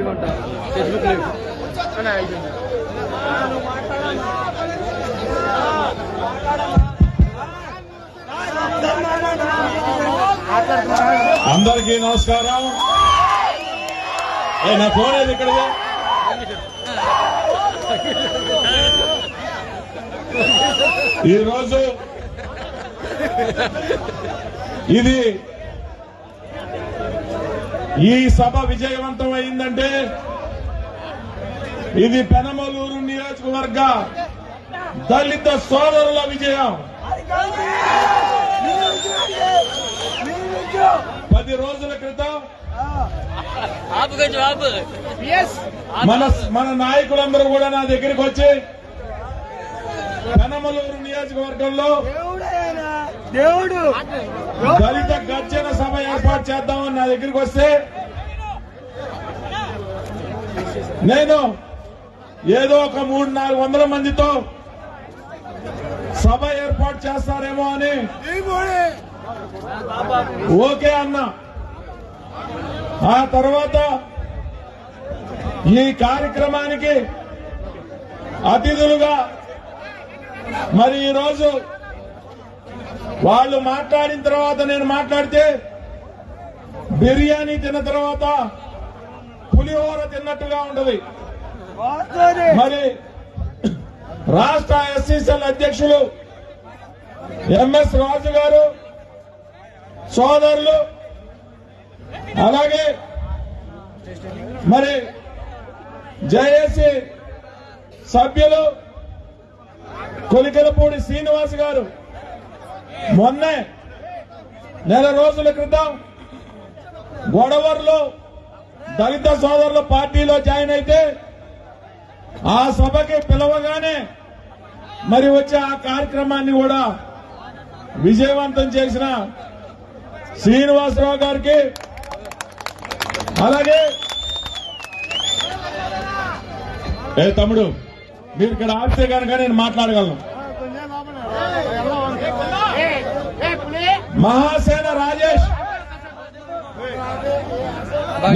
Live అంట Facebook live అందరికీ నమస్కారం. ఏ, నా ఫోన్ ఏది ఇక్కడ ఈరోజు ఇది ఈ సభ విజయవంతం అయిందంటే ఇది పెనమలూరు నియోజకవర్గ దళిత సోదరుల విజయం. పది రోజుల క్రితం మన మన నాయకులందరూ కూడా నా దగ్గరికి వచ్చి పెనమలూరు నియోజకవర్గంలో దేవుడు దళిత గర్జన సభ ఏర్పాటు చేద్దామని నా దగ్గరికి వస్తే నేను ఏదో ఒక మూడు నాలుగు వందల మందితో సభ ఏర్పాటు చేస్తారేమో అని ఓకే అన్నా. ఆ తర్వాత ఈ కార్యక్రమానికి అతిథులుగా మరి ఈరోజు వాళ్ళు మాట్లాడిన తర్వాత నేను మాట్లాడితే బిర్యానీ తిన్న తర్వాత పులిహోర తిన్నట్టుగా ఉంటది. మరి రాష్ట్ర ఎస్సీసీఎల్ అధ్యక్షులు ఎంఎస్ రాజు గారు సోదరులు అలాగే మరి జేఏసీ సభ్యులు కొలికలపూడి శ్రీనివాస్ గారు. మొన్నే నెల రోజుల క్రితం గొడవర్లో దళిత సోదరుల పార్టీలో జాయిన్ అయితే ఆ సభకి పిలవగానే మరి వచ్చే ఆ కార్యక్రమాన్ని కూడా విజయవంతం చేసిన శ్రీనివాసరావు గారికి అలాగే ఏ తమ్ముడు మీరు ఇక్కడ ఆపితే కనుక నేను మాట్లాడగలను. మహాసేన రాజేష్.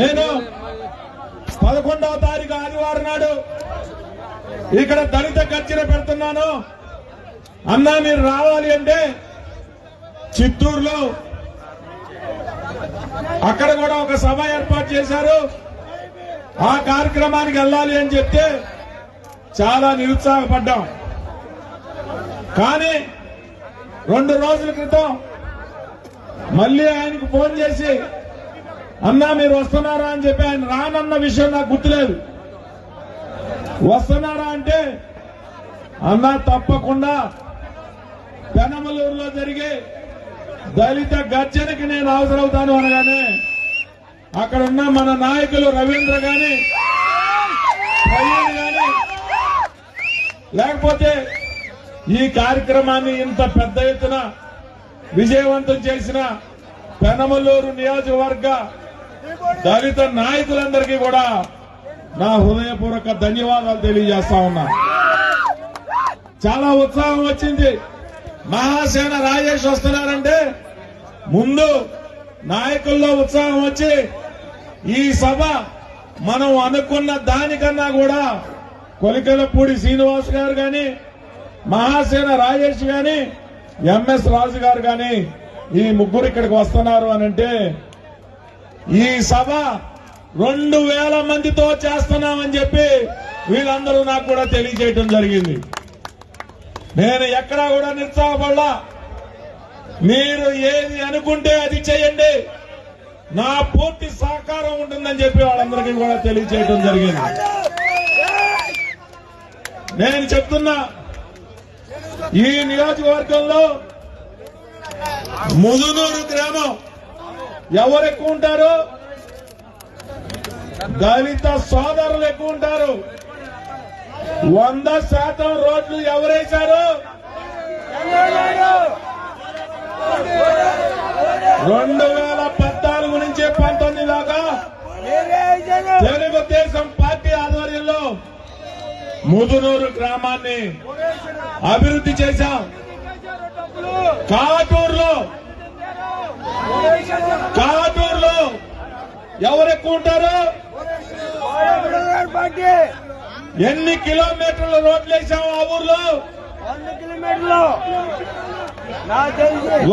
నేను పదకొండవ తారీఖు ఆదివారం నాడు ఇక్కడ దళిత గర్జన పెడుతున్నాను. అన్నా మీరు రావాలి అంటే చిత్తూరులో అక్కడ కూడా ఒక సభ ఏర్పాటు చేశారు. ఆ కార్యక్రమానికి వెళ్ళాలి అని చెప్తే చాలా నిరుత్సాహపడ్డాం. కానీ రెండు రోజుల క్రితం మళ్ళీ ఆయనకు ఫోన్ చేసి అన్నా మీరు వస్తున్నారా? అని చెప్పి ఆయన రానన్న విషయం నాకు గుర్తులేదు. వస్తున్నారా అంటే అన్నా తప్పకుండా పెనమలూరులో జరిగే దళిత గర్జనకి నేను అవసరవుతాను అనగానే అక్కడ ఉన్న మన నాయకులు రవీంద్ర గాని ప్రవీణ్ గాని లేకపోతే ఈ కార్యక్రమాన్ని ఇంత పెద్ద ఎత్తున విజయవంతం చేసిన పెనమలూరు నియోజకవర్గ దళిత నాయకులందరికీ కూడా నా హృదయపూర్వక ధన్యవాదాలు తెలియజేస్తా ఉన్నా. చాలా ఉత్సాహం వచ్చింది. మహాసేన రాజేష్ వస్తున్నారంటే ముందు నాయకుల్లో ఉత్సాహం వచ్చి ఈ సభ మనం అనుకున్న దానికన్నా కూడా కొలికలపూడి శ్రీనివాస్ గారు గాని మహాసేన రాజేష్ కానీ ఎంఎస్ రాజు గారు గాని ఈ ముగ్గురు ఇక్కడికి వస్తున్నారు అని అంటే ఈ సభ రెండు వేల మందితో చేస్తున్నామని చెప్పి వీళ్ళందరూ నాకు కూడా తెలియజేయటం జరిగింది. నేను ఎక్కడా కూడా నిరుత్సాహపడలా. మీరు ఏది అనుకుంటే అది చేయండి. నా పూర్తి సహకారం ఉంటుందని చెప్పి వాళ్ళందరికీ కూడా తెలియజేయటం జరిగింది. నేను చెప్తున్నా ఈ నియోజకవర్గంలో ముదునూరు గ్రామం ఎవరు ఎక్కువ ఉంటారు? దళిత సోదరులు ఎక్కువ ఉంటారు. వంద శాతం రోడ్లు ఎవరేశారు? రెండు వేల పద్నాలుగు నుంచి పంతొమ్మిది దాకా తెలుగుదేశం ముదునూరు గ్రామాన్ని అభివృద్ధి చేశాం. కాటూరులో కాటూరులో ఎవరెక్కువ ఉంటారు? ఎన్ని కిలోమీటర్ల రోడ్లు వేసాం ఆ ఊర్లో?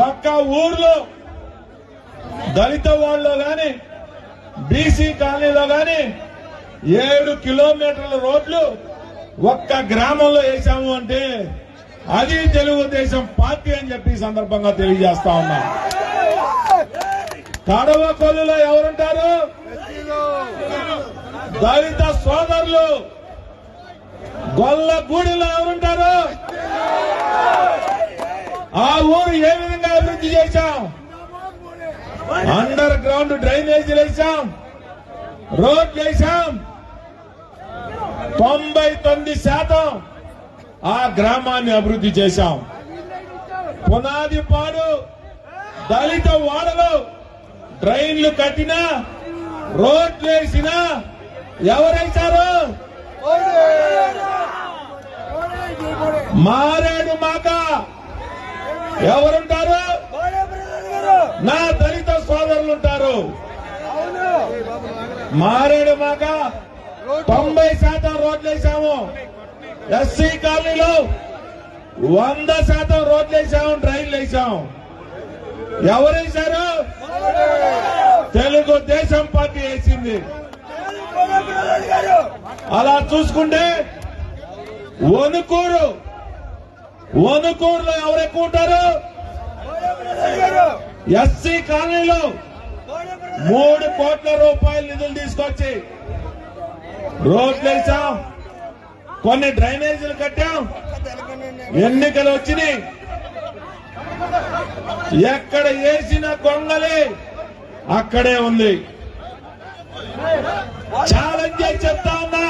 ఒక్క ఊర్లో. దళిత వాళ్ళలో గాని బీసీ కాలనీలో గాని ఏడు కిలోమీటర్ల రోడ్లు ఒక్క గ్రామంలో వేసాము అంటే అది తెలుగుదేశం పార్టీ అని చెప్పి సందర్భంగా తెలియజేస్తా ఉన్నా. కడవ కొల్లులో ఎవరుంటారు? దళిత సోదరులు. గొల్ల గూడిలో ఎవరుంటారు? ఆ ఊరు ఏ విధంగా అభివృద్ధి చేశాం? అండర్ గ్రౌండ్ డ్రైనేజీలు వేసాం రోడ్లు వేసాం తొంభై తొమ్మిది శాతం ఆ గ్రామాన్ని అభివృద్ధి చేశాం. పునాది పాడు దళిత వాడలు డ్రైన్లు కట్టినా రోడ్లు వేసినా ఎవరైతారు మారాడు మాక. ఎవరుంటారు? నా దళిత సోదరులుంటారు మారాడు మాక. తొంభై శాతం రోడ్లు వేసాము. ఎస్సీ కాలనీలో వంద శాతం రోడ్లు వేసాము ట్రైన్లు వేసాము. ఎవరేశారు తెలుగుదేశం పార్టీ వేసింది. అలా చూసుకుంటే వణుకూరు వణుకూరులో ఎవరు ఎక్కువ ఉంటారు? ఎస్సీ కాలనీలో మూడు కోట్ల రూపాయల నిధులు తీసుకొచ్చి రోడ్లు వేసాం కొన్ని డ్రైనేజీలు కట్టాం. ఎన్నికలు వచ్చినాయి. ఎక్కడ వేసిన కొంగలే అక్కడే ఉంది. ఛాలెంజ్ చేసి చెప్తా ఉన్నా.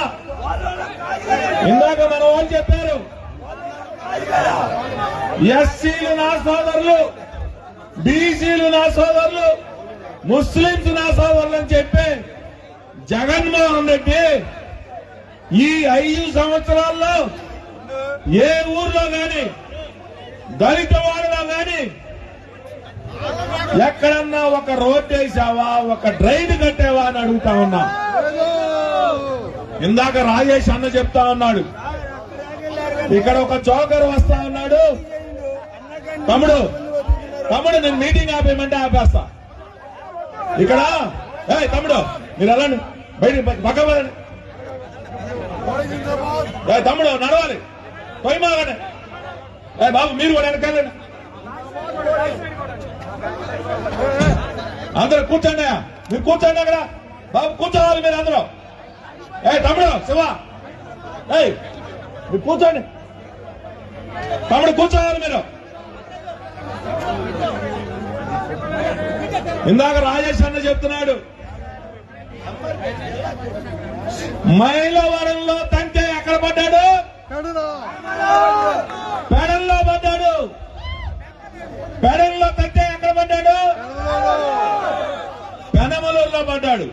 ఇందాక మన వాళ్ళు చెప్పారు. ఎస్సీలు నా సోదరులు బీసీలు నా సోదరులు ముస్లింస్ నా సోదరులు అని చెప్పి జగన్మోహన్ రెడ్డి ఈ ఐదు సంవత్సరాల్లో ఏ ఊర్లో గాని దళిత వాడలో గాని ఎక్కడన్నా ఒక రోడ్ వేసావా ఒక డ్రైన్ కట్టావా అని అడుగుతా ఉన్నా. ఇందాక రాజేష్ అన్న చెప్తా ఉన్నాడు. ఇక్కడ ఒక చోకర్ వస్తా ఉన్నాడు. తమ్ముడు తమ్ముడు నేను మీటింగ్ ఆపేయమంటే ఆపేస్తా. ఇక్కడ ఏ తమ్ముడు మీరు వెళ్ళండి. బయట పక్క వెళ్ళండి. తమ్ముడు నడవాలి. పోయి మాగండి. ఏ బాబు మీరు కూడా వెనకాలండి అందరూ కూర్చోండి మీరు కూర్చోండి అక్కడ. బాబు కూర్చోవాలి మీరు అందరూ. ఏ తమ్ముడు శివ. ఏయ్ మీరు కూర్చోండి. తమ్ముడు కూర్చోవాలి మీరు. ఇందాక రాజేష్ అన్న చెప్తున్నాడు. మైలవరంలో తంటే ఎక్కడ పడ్డాడు. పెడల్లో పడ్డాడు. పెడల్లో తంటే ఎక్కడ పడ్డాడు. పెనమలూరులో పడ్డాడు.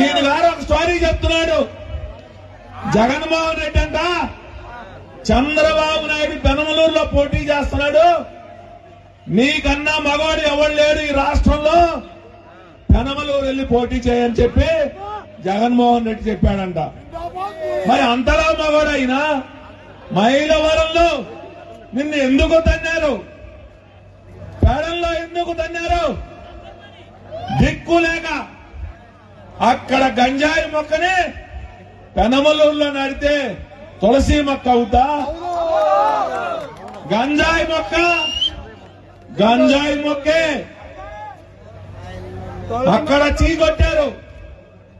ఈయన గారు ఒక స్టోరీ చెప్తున్నాడు. జగన్మోహన్ రెడ్డి అంట చంద్రబాబు నాయుడు పెనమలూరులో పోటీ చేస్తున్నాడు. నీకన్నా మగవాడు ఎవడు లేడు ఈ రాష్ట్రంలో. వెళ్ళి పోటీ చేయని చెప్పి జగన్మోహన్ రెడ్డి చెప్పాడంట. మరి అంతలా మగవాడు మైలవరంలో నిన్ను ఎందుకు తన్నారు? పేడంలో ఎందుకు తన్నారు? దిక్కు లేక అక్కడ గంజాయి మొక్కని పెనమలూరులో నడితే తులసి మొక్క అవుతా? గంజాయి మొక్క గంజాయి మొక్కే అక్కడ చీకొట్టారు.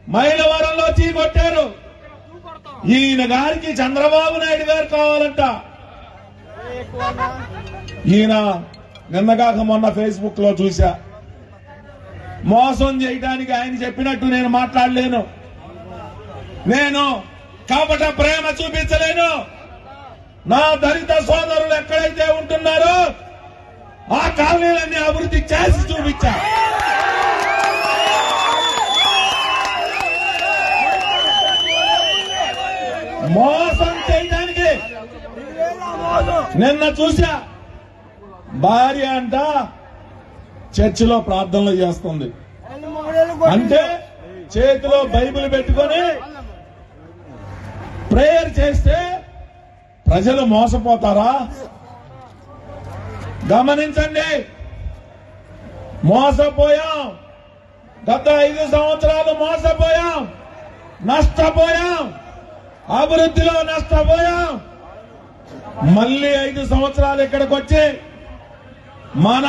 మైలవరంలో చీకొట్టారు. ఈయన గారికి చంద్రబాబు నాయుడు గారు కావాలంట. ఈయన నిన్నగాక మొన్న ఫేస్బుక్లో చూసా మోసం చేయడానికి ఆయన చెప్పినట్టు నేను మాట్లాడలేను. నేను కపట ప్రేమ చూపించలేను. నా దళిత సోదరులు ఎక్కడైతే ఉంటున్నారో ఆ కాలనీలన్నీ అభివృద్ధి చేసి చూపించా. మోసం చేయడానికి. నిన్న చూసా భార్య అంట చర్చిలో ప్రార్థనలు చేస్తుంది. అంటే చేతిలో బైబిల్ పెట్టుకొని ప్రేయర్ చేస్తే ప్రజలు మోసపోతారా? గమనించండి మోసపోయాం. గత ఐదు సంవత్సరాలు మోసపోయాం నష్టపోయాం. అభివృద్ధిలో నష్టపోయాం. మళ్ళీ ఐదు సంవత్సరాలు ఇక్కడికి వచ్చి మన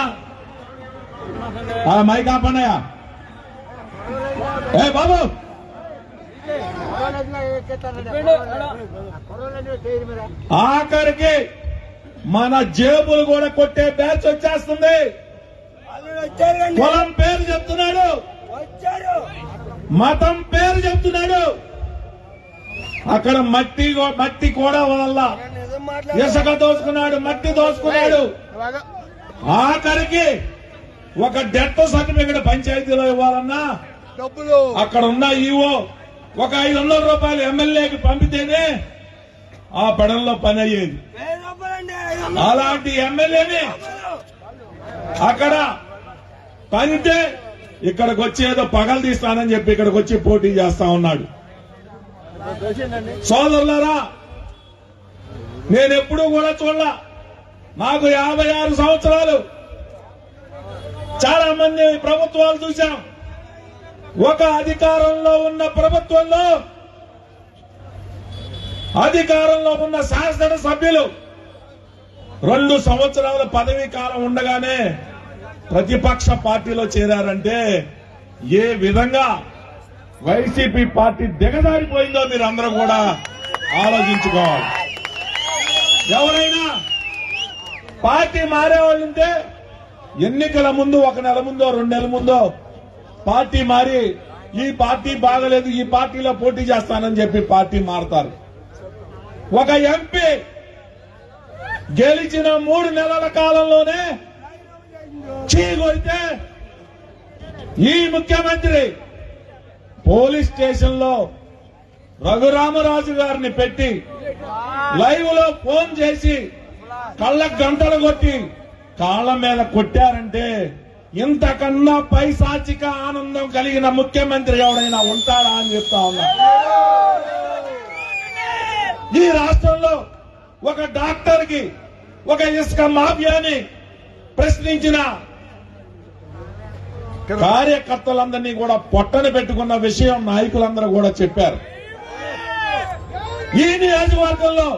మైక్ ఆపన్నయ్య. ఏ బాబు! ఆఖరికి మన జేబులు కూడా కొట్టే బ్యాచ్ వచ్చేస్తుంది. కులం పేరు చెప్తున్నాడు. మతం పేరు చెప్తున్నాడు. అక్కడ మట్టి మట్టి కూడా మాట్లాడు. ఇసుక దోచుకున్నాడు మట్టి దోచుకున్నాడు ఆఖరికి ఒక డెత్ సర్టిఫికెట్ పంచాయతీలో ఇవ్వాలన్నా డబ్బులు అక్కడ ఉన్న ఈవో ఒక ఐదు వందల రూపాయలు ఎమ్మెల్యేకి పంపితేనే ఆ పడంలో పని అయ్యేది వందలు. అలాంటి ఎమ్మెల్యేని అక్కడ పంటే ఇక్కడికి వచ్చి ఏదో పగలు తీస్తానని చెప్పి ఇక్కడికి వచ్చి పోటీ చేస్తా ఉన్నాడు సోదరులారా నేను ఎప్పుడూ కూడా చూడలా. నాకు యాభై ఆరు సంవత్సరాలు. చాలా మంది ప్రభుత్వాలు చూశాం. ఒక అధికారంలో ఉన్న ప్రభుత్వంలో అధికారంలో ఉన్న శాసన సభ్యులు రెండు సంవత్సరాల పదవీ కాలం ఉండగానే ప్రతిపక్ష పార్టీలో చేరారంటే ఏ విధంగా వైసీపీ పార్టీ దిగజారిపోయిందో మీరు అందరూ కూడా ఆలోచించుకోవాలి. ఎవరైనా పార్టీ మారేవాళ్ళు ఉంటే ఎన్నికల ముందు ఒక నెల ముందో రెండు నెలల ముందో పార్టీ మారి ఈ పార్టీ బాగలేదు ఈ పార్టీలో పోటీ చేస్తానని చెప్పి పార్టీ మారతారు. ఒక ఎంపీ గెలిచిన మూడు నెలల కాలంలోనే చీగొడితే ఈ ముఖ్యమంత్రి పోలీస్ స్టేషన్లో రఘురామరాజు గారిని పెట్టి లైవ్లో ఫోన్ చేసి కళ్ళ గంటలు కొట్టి కాళ్ళ మీద కొట్టారంటే ఇంతకన్నా పైశాచిక ఆనందం కలిగిన ముఖ్యమంత్రి ఎవడైనా ఉంటాడా అని చెప్తా ఉన్నా. ఈ రాష్ట్రంలో ఒక డాక్టర్కి ఒక ఇసుక మాఫియాని ప్రశ్నించిన కార్యకర్తలందరినీ కూడా పొట్టన పెట్టుకున్న విషయం నాయకులందరూ కూడా చెప్పారు. ఈ నియోజకవర్గంలో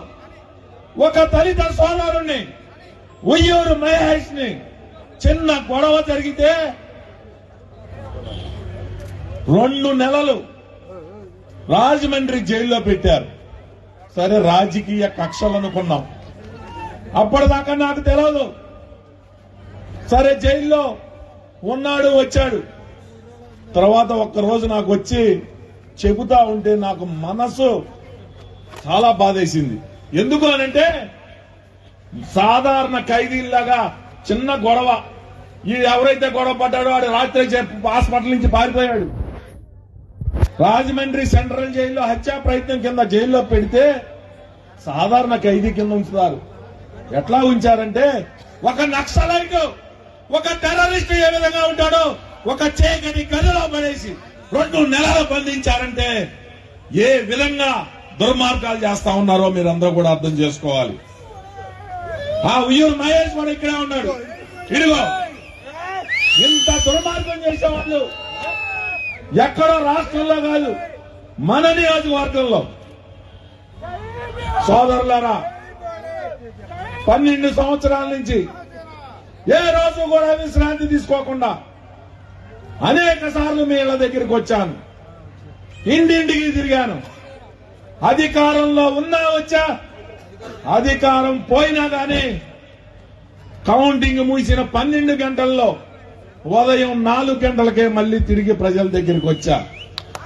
ఒక దళిత సోదరుణ్ణి ఉయ్యూరు మహేష్ని చిన్న గొడవ జరిగితే రెండు నెలలు రాజమండ్రి జైల్లో పెట్టారు. సరే రాజకీయ కక్షలు అనుకున్నాం. అప్పటిదాకా నాకు తెలియదు సరే జైల్లో ఉన్నాడు వచ్చాడు. తర్వాత ఒక్కరోజు నాకు వచ్చి చెబుతా ఉంటే నాకు మనసు చాలా బాధేసింది. ఎందుకు అనంటే సాధారణ ఖైదీల్లాగా చిన్న గొడవ. ఈ ఎవరైతే గొడవ పడ్డాడో వాడు రాత్రి హాస్పిటల్ నుంచి పారిపోయాడు. రాజమండ్రి సెంట్రల్ జైల్లో హత్యా ప్రయత్నం కింద జైల్లో పెడితే సాధారణ ఖైదీ కింద ఉంచుతారు. ఎట్లా ఉంచారంటే ఒక నక్సలైట్ ఒక టెర్రరిస్ట్ ఏ విధంగా ఉంటాడో ఒక చేకని గదిలో పడేసి రెండు నెలలు బంధించారంటే ఏ విధంగా దుర్మార్గాలు చేస్తా ఉన్నారో మీరందరూ కూడా అర్థం చేసుకోవాలి. ఆ ఉయ్యూరు మహేష్ వాడు ఇక్కడే ఉన్నాడు. ఇదిగో ఇంత దుర్మార్గం చేసేవాళ్ళు ఎక్కడో రాష్ట్రంలో కాదు మన నియోజకవర్గంలో. సోదరులారా పన్నెండు సంవత్సరాల నుంచి ఏ రోజు కూడా విశ్రాంతి తీసుకోకుండా అనేక సార్లు మీ ఇళ్ళ దగ్గరికి వచ్చాను. ఇంటింటికి తిరిగాను. అధికారంలో ఉన్నా వచ్చా? అధికారం పోయినా కానీ కౌంటింగ్ ముగిసిన పన్నెండు గంటల్లో ఉదయం నాలుగు గంటలకే మళ్ళీ తిరిగి ప్రజల దగ్గరికి వచ్చా.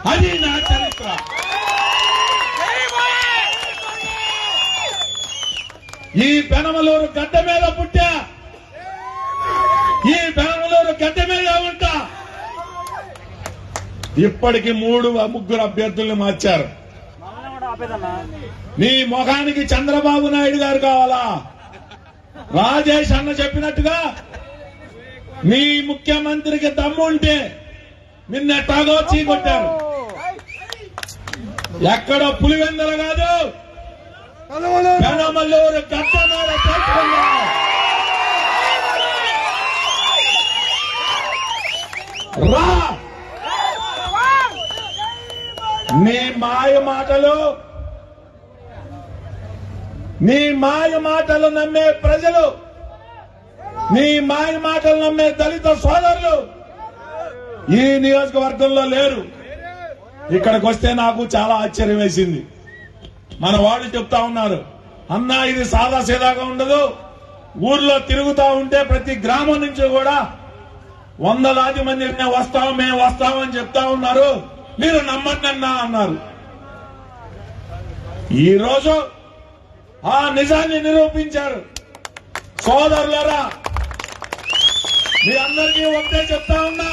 అది నా చరిత్ర. ఈ పెనమలూరు గడ్డ మీద పుట్టా. ఈ పెనమలూరు గడ్డ మీద ఉంటా. ఇప్పటికి మూడు ముగ్గురు అభ్యర్థుల్ని మార్చారు. నీ ముఖానికి చంద్రబాబు నాయుడు గారు కావాలా? రాజేష్ అన్న చెప్పినట్టుగా మీ ముఖ్యమంత్రికి దమ్ము ఉంటే నిన్న ఎట్టాగో చీకొట్టారు ఎక్కడ పులివెందల కాదు. పెనమల్లూరు గట్టనాడ తెలుసుకున్నా రా నీ మాయ మాటలు నీ మాయ మాటలు నమ్మే ప్రజలు నీ మాయ మాటలు నమ్మే దళిత సోదరులు ఈ నియోజకవర్గంలో లేరు. ఇక్కడికి వస్తే నాకు చాలా ఆశ్చర్యం వేసింది. మన వాళ్ళు చెప్తా ఉన్నారు అన్నా ఇది సాదా సీదాగా ఉండదు. ఊర్లో తిరుగుతా ఉంటే ప్రతి గ్రామం నుంచి కూడా వందలాది మంది మేము వస్తాం మేము వస్తామని చెప్తా ఉన్నారు. మీరు నమ్మండి అన్నా అన్నారు. ఈ రోజు ఆ నిజాన్ని నిరూపించారు. సోదరులరా మీ అందరికీ ఒకటే చెప్తా ఉన్నా.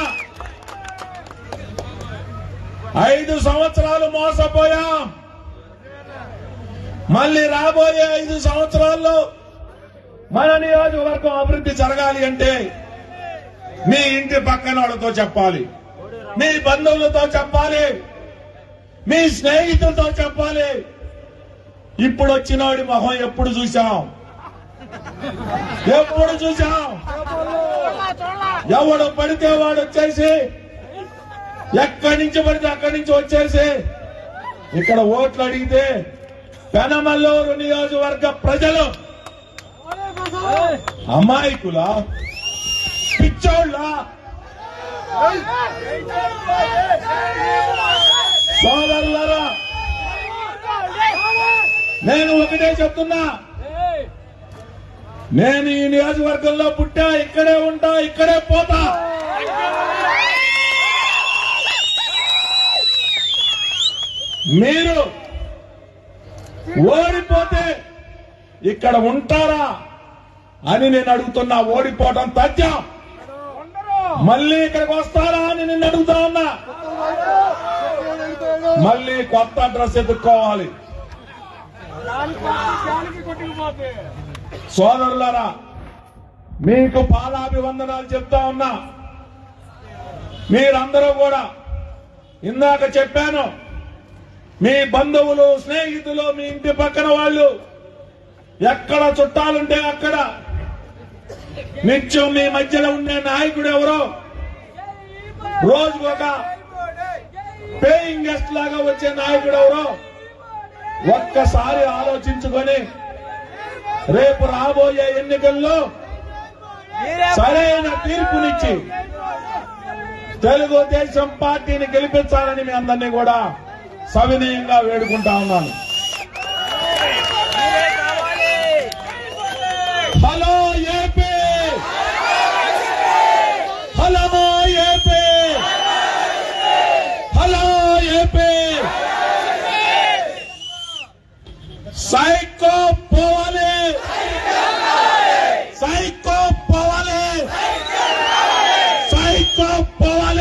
ఐదు సంవత్సరాలు మోసపోయాం. మళ్ళీ రాబోయే ఐదు సంవత్సరాల్లో మన నియోజకవర్గం అభివృద్ధి జరగాలి అంటే మీ ఇంటి పక్కన వాళ్ళతో చెప్పాలి. మీ బంధువులతో చెప్పాలి. మీ స్నేహితులతో చెప్పాలి. ఇప్పుడు వచ్చినవాడి మొహం ఎప్పుడు చూసాం ఎప్పుడు చూసాం ఎవడు పడితే వాడు వచ్చేసి ఎక్కడి నుంచి పడితే అక్కడి నుంచి వచ్చేసి ఇక్కడ ఓట్లు అడిగితే పెనమల్లూరు నియోజకవర్గ ప్రజలు అమాయకుల పిచ్చోళ్ళ సోదరులరా నేను ఒకటే చెప్తున్నా. నేను ఈ నియోజకవర్గంలో పుట్టా ఇక్కడే ఉంటా ఇక్కడే పోతా. మీరు ఓడిపోతే ఇక్కడ ఉంటారా అని నేను అడుగుతున్నా. ఓడిపోవడం తథ్యం. మళ్ళీ ఇక్కడికి వస్తారా అని నిన్ను అడుగుతా ఉన్నా. మళ్ళీ కొత్త అడ్రస్ ఎదుర్కోవాలి సోదరులారా మీకు పాలాభివందనాలు చెప్తా ఉన్నా. మీరందరూ కూడా ఇందాక చెప్పాను మీ బంధువులు స్నేహితులు మీ ఇంటి పక్కన వాళ్ళు ఎక్కడ చుట్టాలుంటే అక్కడ నిత్యం మీ మధ్యలో ఉండే నాయకుడు ఎవరో? రోజుకు ఒక పేయింగ్ గెస్ట్ లాగా వచ్చే నాయకుడు ఎవరో? ఒక్కసారి ఆలోచించుకొని రేపు రాబోయే ఎన్నికల్లో సరైన తీర్పునిచ్చి తెలుగుదేశం పార్టీని గెలిపించాలని మీ అందరినీ కూడా సవినయంగా వేడుకుంటా ఉన్నాను. São Paulo!